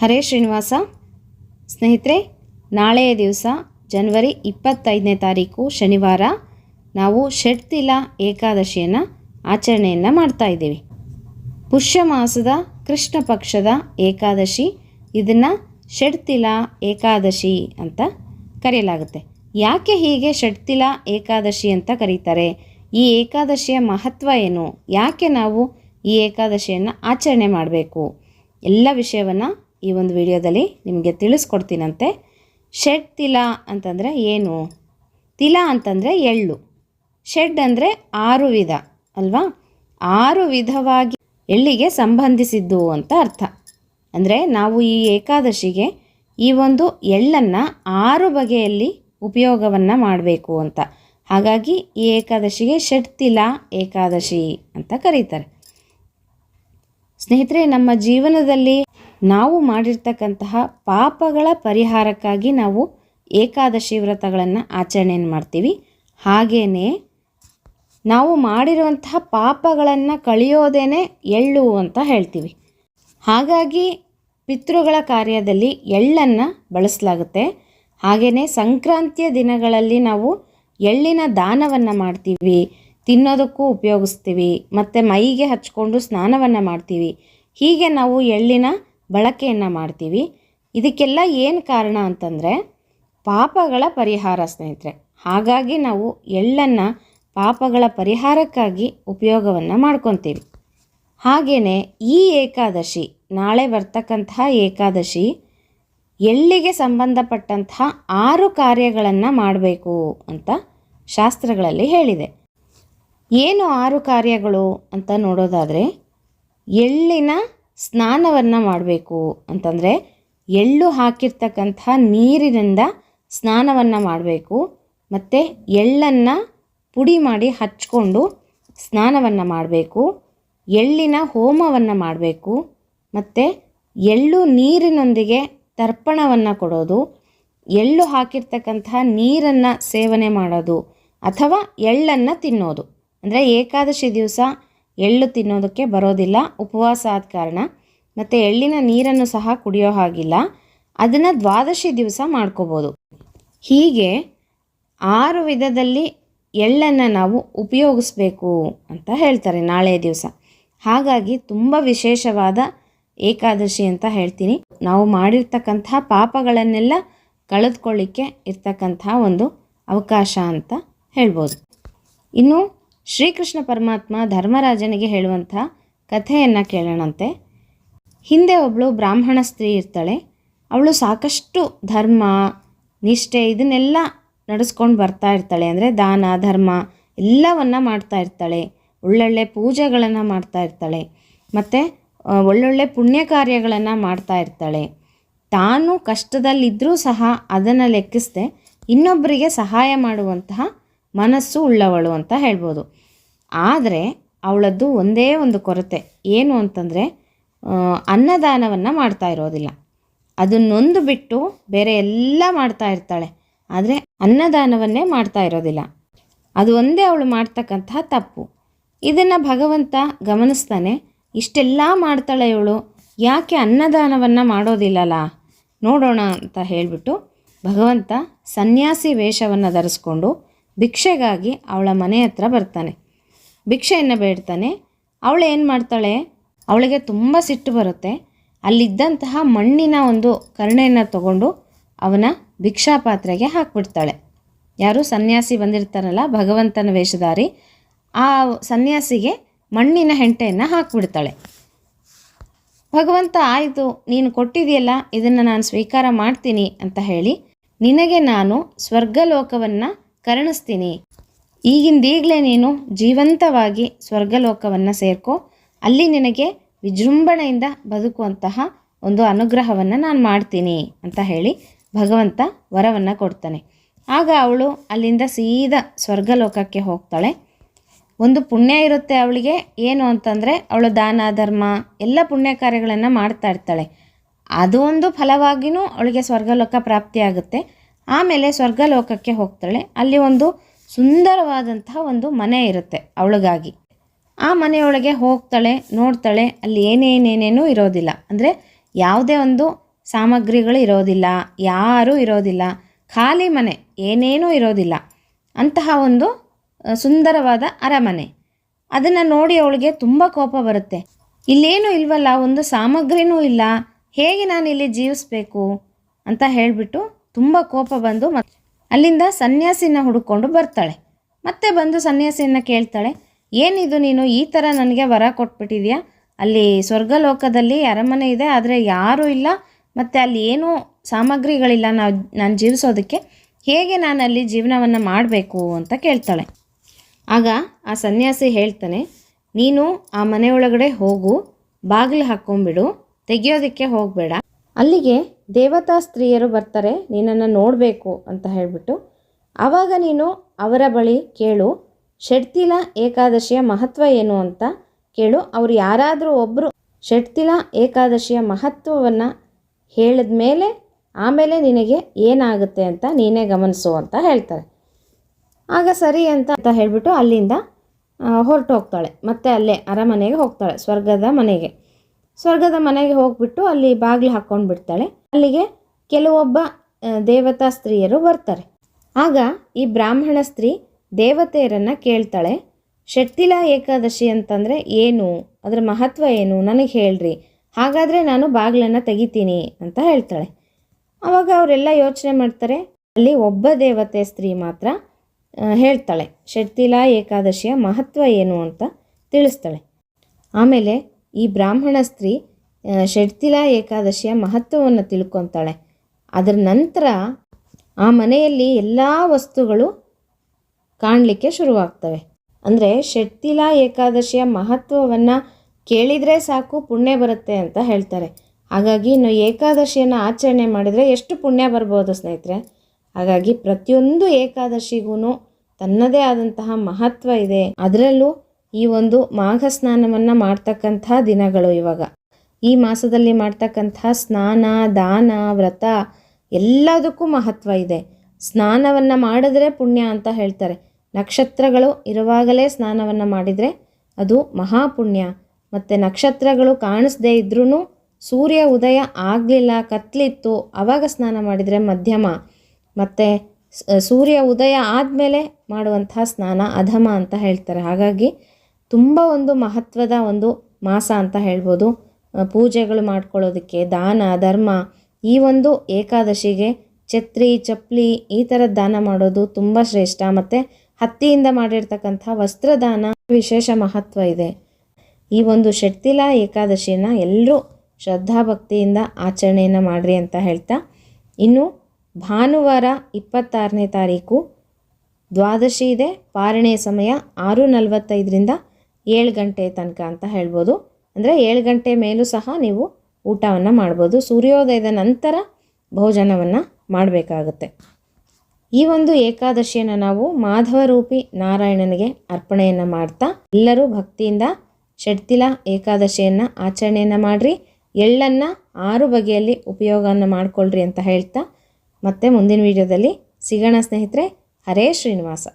ಹರೇ ಶ್ರೀನಿವಾಸ. ಸ್ನೇಹಿತರೆ, ನಾಳೆಯ ದಿವಸ ಜನವರಿ ಇಪ್ಪತ್ತೈದನೇ ತಾರೀಕು ಶನಿವಾರ ನಾವು ಷಟ್ತಿಲ ಏಕಾದಶಿಯನ್ನು ಆಚರಣೆಯನ್ನು ಮಾಡ್ತಾ ಇದ್ದೀವಿ. ಪುಷ್ಯ ಮಾಸದ ಕೃಷ್ಣ ಪಕ್ಷದ ಏಕಾದಶಿ ಇದನ್ನು ಷಟ್ತಿಲ ಏಕಾದಶಿ ಅಂತ ಕರೆಯಲಾಗುತ್ತೆ. ಯಾಕೆ ಹೀಗೆ ಷಟ್ತಿಲ ಏಕಾದಶಿ ಅಂತ ಕರೀತಾರೆ? ಈ ಏಕಾದಶಿಯ ಮಹತ್ವ ಏನು? ಯಾಕೆ ನಾವು ಈ ಏಕಾದಶಿಯನ್ನು ಆಚರಣೆ ಮಾಡಬೇಕು? ಎಲ್ಲ ವಿಷಯವನ್ನು ಈ ಒಂದು ವಿಡಿಯೋದಲ್ಲಿ ನಿಮಗೆ ತಿಳಿಸ್ಕೊಡ್ತೀನಂತೆ. ಷಡ್ ತಿಲ ಅಂತಂದರೆ ಏನು? ತಿಲ ಅಂತಂದರೆ ಎಳ್ಳು. ಶೆಡ್ ಅಂದರೆ ಆರು ವಿಧ, ಅಲ್ವಾ? ಆರು ವಿಧವಾಗಿ ಎಳ್ಳಿಗೆ ಸಂಬಂಧಿಸಿದ್ದು ಅಂತ ಅರ್ಥ. ಅಂದರೆ ನಾವು ಈ ಏಕಾದಶಿಗೆ ಈ ಒಂದು ಎಳ್ಳನ್ನು ಆರು ಬಗೆಯಲ್ಲಿ ಉಪಯೋಗವನ್ನು ಮಾಡಬೇಕು ಅಂತ. ಹಾಗಾಗಿ ಈ ಏಕಾದಶಿಗೆ ಷಟ್ತಿಲ ಏಕಾದಶಿ ಅಂತ ಕರೀತಾರೆ. ಸ್ನೇಹಿತರೆ, ನಮ್ಮ ಜೀವನದಲ್ಲಿ ನಾವು ಮಾಡಿರ್ತಕ್ಕಂತಹ ಪಾಪಗಳ ಪರಿಹಾರಕ್ಕಾಗಿ ನಾವು ಏಕಾದಶಿ ವ್ರತಗಳನ್ನು ಆಚರಣೆಯನ್ನು ಮಾಡ್ತೀವಿ. ಹಾಗೆಯೇ ನಾವು ಮಾಡಿರುವಂತಹ ಪಾಪಗಳನ್ನು ಕಳೆಯೋದೇನೆ ಎಳ್ಳು ಅಂತ ಹೇಳ್ತೀವಿ. ಹಾಗಾಗಿ ಪಿತೃಗಳ ಕಾರ್ಯದಲ್ಲಿ ಎಳ್ಳನ್ನು ಬಳಸಲಾಗುತ್ತೆ. ಹಾಗೆಯೇ ಸಂಕ್ರಾಂತಿಯ ದಿನಗಳಲ್ಲಿ ನಾವು ಎಳ್ಳಿನ ದಾನವನ್ನು ಮಾಡ್ತೀವಿ. ತಿನ್ನೋದಕ್ಕೂ ಉಪಯೋಗಿಸ್ತೀವಿ. ಮತ್ತು ಮೈಗೆ ಹಚ್ಕೊಂಡು ಸ್ನಾನವನ್ನು ಮಾಡ್ತೀವಿ. ಹೀಗೆ ನಾವು ಎಳ್ಳಿನ ಬಳಕೆಯನ್ನು ಮಾಡ್ತೀವಿ. ಇದಕ್ಕೆಲ್ಲ ಏನು ಕಾರಣ ಅಂತಂದರೆ ಪಾಪಗಳ ಪರಿಹಾರ ಸ್ನೇಹಿತರೆ. ಹಾಗಾಗಿ ನಾವು ಎಳ್ಳನ್ನು ಪಾಪಗಳ ಪರಿಹಾರಕ್ಕಾಗಿ ಉಪಯೋಗವನ್ನು ಮಾಡ್ಕೊತೀವಿ. ಹಾಗೆಯೇ ಈ ಏಕಾದಶಿ, ನಾಳೆ ಬರ್ತಕ್ಕಂತಹ ಏಕಾದಶಿ ಎಳ್ಳಿಗೆ ಸಂಬಂಧಪಟ್ಟಂತಹ ಆರು ಕಾರ್ಯಗಳನ್ನು ಮಾಡಬೇಕು ಅಂತ ಶಾಸ್ತ್ರಗಳಲ್ಲಿ ಹೇಳಿದೆ. ಏನು ಆರು ಕಾರ್ಯಗಳು ಅಂತ ನೋಡೋದಾದರೆ ಎಳ್ಳಿನ ಸ್ನಾನವನ್ನು ಮಾಡಬೇಕು ಅಂತಂದರೆ ಎಳ್ಳು ಹಾಕಿರ್ತಕ್ಕಂಥ ನೀರಿನಿಂದ ಸ್ನಾನವನ್ನು ಮಾಡಬೇಕು. ಮತ್ತು ಎಳ್ಳನ್ನು ಪುಡಿ ಮಾಡಿ ಹಚ್ಕೊಂಡು ಸ್ನಾನವನ್ನು ಮಾಡಬೇಕು. ಎಳ್ಳಿನ ಹೋಮವನ್ನು ಮಾಡಬೇಕು. ಮತ್ತು ಎಳ್ಳು ನೀರಿನೊಂದಿಗೆ ತರ್ಪಣವನ್ನು ಕೊಡೋದು. ಎಳ್ಳು ಹಾಕಿರ್ತಕ್ಕಂತಹ ನೀರನ್ನು ಸೇವನೆ ಮಾಡೋದು. ಅಥವಾ ಎಳ್ಳನ್ನು ತಿನ್ನೋದು. ಅಂದರೆ ಏಕಾದಶಿ ದಿವಸ ಎಳ್ಳು ತಿನ್ನೋದಕ್ಕೆ ಬರೋದಿಲ್ಲ. ಉಪವಾಸ ಆದ ಕಾರಣ. ಮತ್ತು ಎಳ್ಳಿನ ನೀರನ್ನು ಸಹ ಕುಡಿಯೋ ಹಾಗಿಲ್ಲ. ಅದನ್ನು ದ್ವಾದಶಿ ದಿವಸ ಮಾಡ್ಕೋಬೋದು. ಹೀಗೆ ಆರು ವಿಧದಲ್ಲಿ ಎಳ್ಳನ್ನು ನಾವು ಉಪಯೋಗಿಸ್ಬೇಕು ಅಂತ ಹೇಳ್ತಾರೆ ನಾಳೆಯ ದಿವಸ. ಹಾಗಾಗಿ ತುಂಬ ವಿಶೇಷವಾದ ಏಕಾದಶಿ ಅಂತ ಹೇಳ್ತೀನಿ. ನಾವು ಮಾಡಿರ್ತಕ್ಕಂಥ ಪಾಪಗಳನ್ನೆಲ್ಲ ಕಳೆದುಕೊಳ್ಳಿಕ್ಕೆ ಇರ್ತಕ್ಕಂಥ ಒಂದು ಅವಕಾಶ ಅಂತ ಹೇಳ್ಬೋದು. ಇನ್ನು ಶ್ರೀಕೃಷ್ಣ ಪರಮಾತ್ಮ ಧರ್ಮರಾಜನಿಗೆ ಹೇಳುವಂಥ ಕಥೆಯನ್ನು ಕೇಳೋಣಂತೆ. ಹಿಂದೆ ಒಬ್ಬಳು ಬ್ರಾಹ್ಮಣ ಸ್ತ್ರೀ ಇರ್ತಾಳೆ. ಅವಳು ಸಾಕಷ್ಟು ಧರ್ಮ, ನಿಷ್ಠೆ ಇದನ್ನೆಲ್ಲ ನಡೆಸ್ಕೊಂಡು ಬರ್ತಾ ಇರ್ತಾಳೆ. ಅಂದರೆ ದಾನ, ಧರ್ಮ ಎಲ್ಲವನ್ನು ಮಾಡ್ತಾ ಇರ್ತಾಳೆ. ಒಳ್ಳೊಳ್ಳೆ ಪೂಜೆಗಳನ್ನು ಮಾಡ್ತಾ ಇರ್ತಾಳೆ. ಮತ್ತು ಒಳ್ಳೊಳ್ಳೆ ಪುಣ್ಯ ಕಾರ್ಯಗಳನ್ನು ಮಾಡ್ತಾ ಇರ್ತಾಳೆ. ತಾನು ಕಷ್ಟದಲ್ಲಿದ್ದರೂ ಸಹ ಅದನ್ನು ಲೆಕ್ಕಿಸದೆ ಇನ್ನೊಬ್ಬರಿಗೆ ಸಹಾಯ ಮಾಡುವಂತಹ ಮನಸ್ಸು ಉಳ್ಳವಳು ಅಂತ ಹೇಳ್ಬೋದು. ಆದರೆ ಅವಳದ್ದು ಒಂದೇ ಒಂದು ಕೊರತೆ. ಏನು ಅಂತಂದರೆ ಅನ್ನದಾನವನ್ನು ಮಾಡ್ತಾ ಇರೋದಿಲ್ಲ. ಅದನ್ನೊಂದು ಬಿಟ್ಟು ಬೇರೆ ಎಲ್ಲ ಮಾಡ್ತಾ ಇರ್ತಾಳೆ. ಆದರೆ ಅನ್ನದಾನವನ್ನೇ ಮಾಡ್ತಾ ಇರೋದಿಲ್ಲ. ಅದು ಒಂದೇ ಅವಳು ಮಾಡ್ತಕ್ಕಂತಹ ತಪ್ಪು. ಇದನ್ನು ಭಗವಂತ ಗಮನಿಸ್ತಾನೆ, ಇಷ್ಟೆಲ್ಲ ಮಾಡ್ತಾಳೆ ಇವಳು. ಯಾಕೆ ಅನ್ನದಾನವನ್ನು ಮಾಡೋದಿಲ್ಲಲ್ಲ ನೋಡೋಣ ಅಂತ ಹೇಳಿಬಿಟ್ಟು ಭಗವಂತ ಸನ್ಯಾಸಿ ವೇಷವನ್ನು ಧರಿಸ್ಕೊಂಡು ಭಿಕ್ಷೆಗಾಗಿ ಅವಳ ಮನೆ ಹತ್ರ ಬರ್ತಾನೆ. ಭಿಕ್ಷೆಯನ್ನು ಬೇಡ್ತಾನೆ. ಅವಳು ಏನು ಮಾಡ್ತಾಳೆ? ಅವಳಿಗೆ ತುಂಬ ಸಿಟ್ಟು ಬರುತ್ತೆ. ಅಲ್ಲಿದ್ದಂತಹ ಮಣ್ಣಿನ ಒಂದು ಕರ್ಣೆಯನ್ನು ತಗೊಂಡು ಅವನ ಭಿಕ್ಷಾ ಪಾತ್ರೆಗೆ ಹಾಕ್ಬಿಡ್ತಾಳೆ. ಯಾರು ಸನ್ಯಾಸಿ ಬಂದಿರ್ತಾರಲ್ಲ, ಭಗವಂತನ ವೇಷಧಾರಿ, ಆ ಸನ್ಯಾಸಿಗೆ ಮಣ್ಣಿನ ಹೆಂಟೆಯನ್ನು ಹಾಕ್ಬಿಡ್ತಾಳೆ. ಭಗವಂತ, ಆಯಿತು, ನೀನು ಕೊಟ್ಟಿದೆಯಲ್ಲ ಇದನ್ನು ನಾನು ಸ್ವೀಕಾರ ಮಾಡ್ತೀನಿ ಅಂತ ಹೇಳಿ, ನಿನಗೆ ನಾನು ಸ್ವರ್ಗಲೋಕವನ್ನು ಕರುಣಿಸ್ತೀನಿ. ಈಗಿಂದೀಗಲೇ ನೀನು ಜೀವಂತವಾಗಿ ಸ್ವರ್ಗಲೋಕವನ್ನು ಸೇರ್ಕೋ. ಅಲ್ಲಿ ನಿನಗೆ ವಿಜೃಂಭಣೆಯಿಂದ ಬದುಕುವಂತಹ ಒಂದು ಅನುಗ್ರಹವನ್ನು ನಾನು ಮಾಡ್ತೀನಿ ಅಂತ ಹೇಳಿ ಭಗವಂತ ವರವನ್ನು ಕೊಡ್ತಾನೆ. ಆಗ ಅವಳು ಅಲ್ಲಿಂದ ಸೀದಾ ಸ್ವರ್ಗಲೋಕಕ್ಕೆ ಹೋಗ್ತಾಳೆ. ಒಂದು ಪುಣ್ಯ ಇರುತ್ತೆ ಅವಳಿಗೆ. ಏನು ಅಂತಂದರೆ ಅವಳು ದಾನ, ಧರ್ಮ ಎಲ್ಲ ಪುಣ್ಯ ಕಾರ್ಯಗಳನ್ನು ಮಾಡ್ತಾ ಇರ್ತಾಳೆ. ಅದು ಒಂದು ಫಲವಾಗಿಯೂ ಅವಳಿಗೆ ಸ್ವರ್ಗಲೋಕ ಪ್ರಾಪ್ತಿಯಾಗುತ್ತೆ. ಆಮೇಲೆ ಸ್ವರ್ಗಲೋಕಕ್ಕೆ ಹೋಗ್ತಾಳೆ. ಅಲ್ಲಿ ಒಂದು ಸುಂದರವಾದಂತಹ ಒಂದು ಮನೆ ಇರುತ್ತೆ ಅವಳಿಗಾಗಿ. ಆ ಮನೆಯೊಳಗೆ ಹೋಗ್ತಾಳೆ, ನೋಡ್ತಾಳೆ, ಅಲ್ಲಿ ಏನೇನೇನೇನೂ ಇರೋದಿಲ್ಲ. ಅಂದರೆ ಯಾವುದೇ ಒಂದು ಸಾಮಗ್ರಿಗಳು ಇರೋದಿಲ್ಲ, ಯಾರೂ ಇರೋದಿಲ್ಲ, ಖಾಲಿ ಮನೆ, ಏನೇನೂ ಇರೋದಿಲ್ಲ. ಅಂತಹ ಒಂದು ಸುಂದರವಾದ ಅರಮನೆ. ಅದನ್ನು ನೋಡಿ ಅವಳಿಗೆ ತುಂಬ ಕೋಪ ಬರುತ್ತೆ. ಇಲ್ಲೇನೂ ಇಲ್ವಲ್ಲ, ಒಂದು ಸಾಮಗ್ರಿನೂ ಇಲ್ಲ, ಹೇಗೆ ನಾನು ಇಲ್ಲಿ ಜೀವಿಸಬೇಕು ಅಂತ ಹೇಳಿಬಿಟ್ಟು ತುಂಬ ಕೋಪ ಬಂದು ಮತ್ ಅಲ್ಲಿಂದ ಸನ್ಯಾಸಿನ ಹುಡುಕೊಂಡು ಬರ್ತಾಳೆ. ಮತ್ತೆ ಬಂದು ಸನ್ಯಾಸಿನ ಕೇಳ್ತಾಳೆ, ಏನಿದು ನೀನು? ಈ ಥರ ನನಗೆ ವರ ಕೊಟ್ಬಿಟ್ಟಿದ್ಯಾ? ಅಲ್ಲಿ ಸ್ವರ್ಗಲೋಕದಲ್ಲಿ ಅರಮನೆ ಇದೆ, ಆದರೆ ಯಾರೂ ಇಲ್ಲ. ಮತ್ತು ಅಲ್ಲಿ ಏನೂ ಸಾಮಗ್ರಿಗಳಿಲ್ಲ ನಾವು, ನಾನು ಜೀವಿಸೋದಕ್ಕೆ. ಹೇಗೆ ನಾನು ಅಲ್ಲಿ ಜೀವನವನ್ನು ಮಾಡಬೇಕು? ಅಂತ ಕೇಳ್ತಾಳೆ. ಆಗ ಆ ಸನ್ಯಾಸಿ ಹೇಳ್ತಾನೆ, ನೀನು ಆ ಮನೆಯೊಳಗಡೆ ಹೋಗು, ಬಾಗಿಲು ಹಾಕ್ಕೊಂಬಿಡು ತೆಗೆಯೋದಕ್ಕೆ ಹೋಗಬೇಡ. ಅಲ್ಲಿಗೆ ದೇವತಾ ಸ್ತ್ರೀಯರು ಬರ್ತಾರೆ, ನಿನ್ನನ್ನು ನೋಡಬೇಕು ಅಂತ ಹೇಳಿಬಿಟ್ಟು. ಆವಾಗ ನೀನು ಅವರ ಬಳಿ ಕೇಳು ಷಡ್ತಿಲ ಏಕಾದಶಿಯ ಮಹತ್ವ ಏನು ಅಂತ ಕೇಳು. ಅವರು ಯಾರಾದರೂ ಒಬ್ಬರು ಷಡ್ತಿಲ ಏಕಾದಶಿಯ ಮಹತ್ವವನ್ನು ಹೇಳಿದ ಮೇಲೆ ಆಮೇಲೆ ನಿನಗೆ ಏನಾಗುತ್ತೆ ಅಂತ ನೀನೇ ಗಮನಿಸು ಅಂತ ಹೇಳ್ತಾರೆ. ಆಗ ಸರಿ ಅಂತ ಅಂತ ಹೇಳಿಬಿಟ್ಟು ಅಲ್ಲಿಂದ ಹೊರಟು ಹೋಗ್ತಾಳೆ ಮತ್ತೆ ಅಲ್ಲೇ ಅರಮನೆಗೆ ಹೋಗ್ತಾಳೆ, ಸ್ವರ್ಗದ ಮನೆಗೆ. ಸ್ವರ್ಗದ ಮನೆಗೆ ಹೋಗ್ಬಿಟ್ಟು ಅಲ್ಲಿ ಬಾಗಿಲು ಹಾಕ್ಕೊಂಡು ಬಿಡ್ತಾಳೆ. ಅಲ್ಲಿಗೆ ಕೆಲವೊಬ್ಬ ದೇವತಾ ಸ್ತ್ರೀಯರು ಬರ್ತಾರೆ. ಆಗ ಈ ಬ್ರಾಹ್ಮಣ ಸ್ತ್ರೀ ದೇವತೆಯರನ್ನು ಕೇಳ್ತಾಳೆ. ಷಟ್ಟಿಲ ಏಕಾದಶಿ ಅಂತಂದರೆ ಏನು? ಅದರ ಮಹತ್ವ ಏನು? ನನಗೆ ಹೇಳ್ರಿ. ಹಾಗಾದರೆ ನಾನು ಬಾಗಿಲನ್ನು ತೆಗಿತೀನಿ ಅಂತ ಹೇಳ್ತಾಳೆ. ಆವಾಗ ಅವರೆಲ್ಲ ಯೋಚನೆ ಮಾಡ್ತಾರೆ. ಅಲ್ಲಿ ಒಬ್ಬ ದೇವತೆ ಸ್ತ್ರೀ ಮಾತ್ರ ಹೇಳ್ತಾಳೆ. ಷಡ್ತಿಲ ಏಕಾದಶಿಯ ಮಹತ್ವ ಏನು ಅಂತ ತಿಳಿಸ್ತಾಳೆ. ಆಮೇಲೆ ಈ ಬ್ರಾಹ್ಮಣ ಸ್ತ್ರೀ ಷಡ್ತಿಲ ಏಕಾದಶಿಯ ಮಹತ್ವವನ್ನು ತಿಳ್ಕೊತಾಳೆ. ಅದರ ನಂತರ ಆ ಮನೆಯಲ್ಲಿ ಎಲ್ಲ ವಸ್ತುಗಳು ಕಾಣಲಿಕ್ಕೆ ಶುರುವಾಗ್ತವೆ. ಅಂದರೆ ಷಡ್ತಿಲ ಏಕಾದಶಿಯ ಮಹತ್ವವನ್ನು ಕೇಳಿದರೆ ಸಾಕು, ಪುಣ್ಯ ಬರುತ್ತೆ ಅಂತ ಹೇಳ್ತಾರೆ. ಹಾಗಾಗಿ ನಾವು ಏಕಾದಶಿಯನ್ನು ಆಚರಣೆ ಮಾಡಿದರೆ ಎಷ್ಟು ಪುಣ್ಯ ಬರ್ಬೋದು ಸ್ನೇಹಿತರೆ? ಹಾಗಾಗಿ ಪ್ರತಿಯೊಂದು ಏಕಾದಶಿಗೂ ತನ್ನದೇ ಆದಂತಹ ಮಹತ್ವ ಇದೆ. ಅದರಲ್ಲೂ ಈ ಒಂದು ಮಾಘ ಸ್ನಾನವನ್ನು ಮಾಡ್ತಕ್ಕಂಥ ದಿನಗಳು ಇವಾಗ. ಈ ಮಾಸದಲ್ಲಿ ಮಾಡ್ತಕ್ಕಂಥ ಸ್ನಾನ, ದಾನ, ವ್ರತ ಎಲ್ಲದಕ್ಕೂ ಮಹತ್ವ ಇದೆ. ಸ್ನಾನವನ್ನು ಮಾಡಿದ್ರೆ ಪುಣ್ಯ ಅಂತ ಹೇಳ್ತಾರೆ. ನಕ್ಷತ್ರಗಳು ಇರುವಾಗಲೇ ಸ್ನಾನವನ್ನು ಮಾಡಿದರೆ ಅದು ಮಹಾಪುಣ್ಯ. ಮತ್ತು ನಕ್ಷತ್ರಗಳು ಕಾಣಿಸ್ದೇ ಇದ್ರೂ ಸೂರ್ಯ ಉದಯ ಆಗಲಿಲ್ಲ, ಕತ್ಲಿತ್ತು ಆವಾಗ ಸ್ನಾನ ಮಾಡಿದರೆ ಮಧ್ಯಮ. ಮತ್ತು ಸೂರ್ಯ ಉದಯ ಆದಮೇಲೆ ಮಾಡುವಂಥ ಸ್ನಾನ ಅಧಮ ಅಂತ ಹೇಳ್ತಾರೆ. ಹಾಗಾಗಿ ತುಂಬ ಒಂದು ಮಹತ್ವದ ಒಂದು ಮಾಸ ಅಂತ ಹೇಳ್ಬೋದು. ಪೂಜೆಗಳು ಮಾಡ್ಕೊಳ್ಳೋದಕ್ಕೆ ದಾನ, ಧರ್ಮ, ಈ ಒಂದು ಏಕಾದಶಿಗೆ ಛತ್ರಿ ಚಪ್ಪಲಿ ಈ ಥರದ ದಾನ ಮಾಡೋದು ತುಂಬ ಶ್ರೇಷ್ಠ. ಮತ್ತು ಹತ್ತಿಯಿಂದ ಮಾಡಿರ್ತಕ್ಕಂಥ ವಸ್ತ್ರದಾನ ವಿಶೇಷ ಮಹತ್ವ ಇದೆ. ಈ ಒಂದು ಷಟ್ತಿಲ ಏಕಾದಶಿನ ಎಲ್ಲರೂ ಶ್ರದ್ಧಾಭಕ್ತಿಯಿಂದ ಆಚರಣೆಯನ್ನು ಮಾಡಿರಿ ಅಂತ ಹೇಳ್ತಾ. ಇನ್ನು ಭಾನುವಾರ ಇಪ್ಪತ್ತಾರನೇ ತಾರೀಕು ದ್ವಾದಶಿ ಇದೆ. ಪಾರಣೆಯ ಸಮಯ ಆರು ನಲವತ್ತೈದರಿಂದ ಏಳು ಗಂಟೆ ತನಕ ಅಂತ ಹೇಳ್ಬೋದು. ಅಂದರೆ ಏಳು ಗಂಟೆ ಮೇಲೂ ಸಹ ನೀವು ಊಟವನ್ನು ಮಾಡ್ಬೋದು. ಸೂರ್ಯೋದಯದ ನಂತರ ಭೋಜನವನ್ನು ಮಾಡಬೇಕಾಗುತ್ತೆ. ಈ ಒಂದು ಏಕಾದಶಿಯನ್ನು ನಾವು ಮಾಧವರೂಪಿ ನಾರಾಯಣನಿಗೆ ಅರ್ಪಣೆಯನ್ನು ಮಾಡ್ತಾ ಎಲ್ಲರೂ ಭಕ್ತಿಯಿಂದ ಷಡ್ತಿಲ ಏಕಾದಶಿಯನ್ನು ಆಚರಣೆಯನ್ನು ಮಾಡಿರಿ. ಎಳ್ಳನ್ನು ಆರು ಬಗೆಯಲ್ಲಿ ಉಪಯೋಗವನ್ನು ಮಾಡಿಕೊಳ್ಳ್ರಿ ಅಂತ ಹೇಳ್ತಾ ಮತ್ತೆ ಮುಂದಿನ ವಿಡಿಯೋದಲ್ಲಿ ಸಿಗೋಣ ಸ್ನೇಹಿತರೆ. ಹರೇ ಶ್ರೀನಿವಾಸ.